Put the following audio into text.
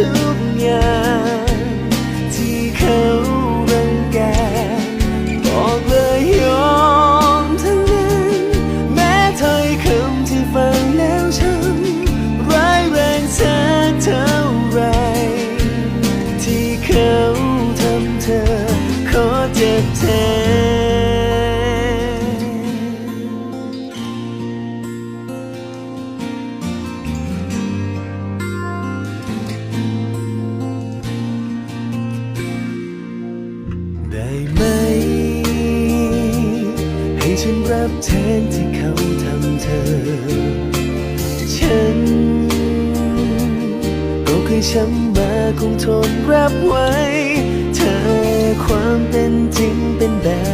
ทุกอย่างที่เขาบังแกบอกเลยยอมทั้งนั้น แม้ถ้อยคำที่ฟังแล้วช้ำร้ายแรงสักเท่าไร ที่เขาทำเธอขอเจ็บแทน ได้ไหม ให้ฉันรับแทนที่เขาทำเธอ ฉัน ก็เคยช้ำมาคงทนรับไว้ เธอความเป็นจริงเป็นแบบ